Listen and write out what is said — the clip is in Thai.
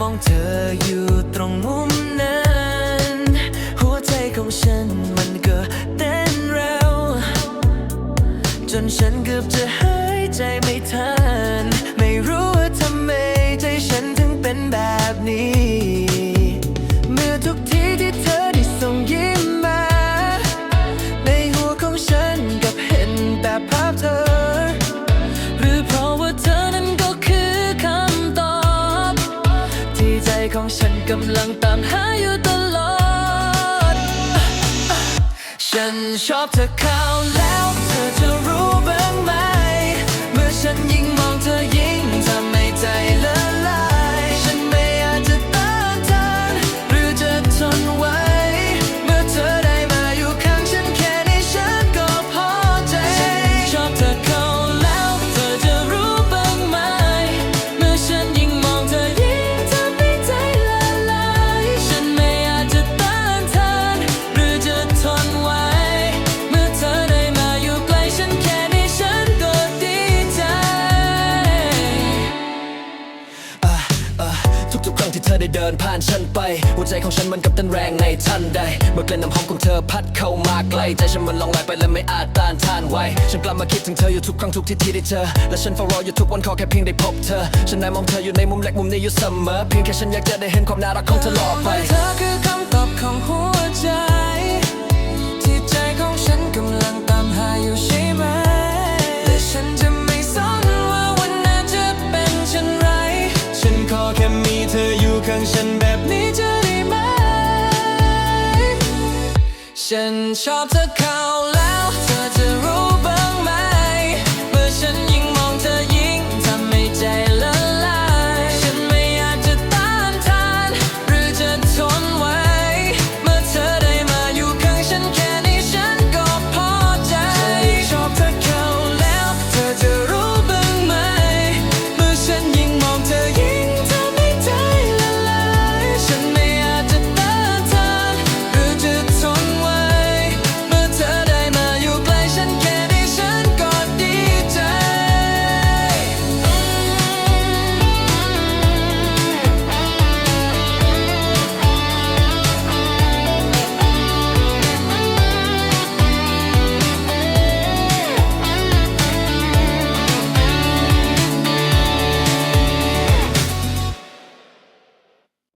มองเธออยู่ตรงมุมนั้น หัวใจของฉันมันก็เต้นเร็ว จนฉันเกือบจะ ของฉันกำลังตามหาอยู่ตลอด ฉันชอบเธอเข้าแล้ว ทุกๆครั้งที่เธอได้เดินผ่านฉันไป หัวใจของฉันมันกับเต้นแรงในทันใดเมื่อกลิ่นน้ำหอมของเธอพัดเข้ามาไกล ใจฉันมันลองลอยไปและไม่อาจต้านทานไหวฉันกลับมาคิดถึงเธออยู่ทุกครั้งทุกที่ที่ได้เจอและฉันเฝ้ารออยู่ทุกวันขอแค่เพียงได้พบเธอ ฉันได้มองเธออยู่ในมุมเล็กมุมนี้อยู่เสมอ เพียงแค่ฉันอยากจะได้เห็นความน่ารักของเธอหล่อไปเธอคือคำตอบของหัวใจ ฉันชอบเธอเข้าแ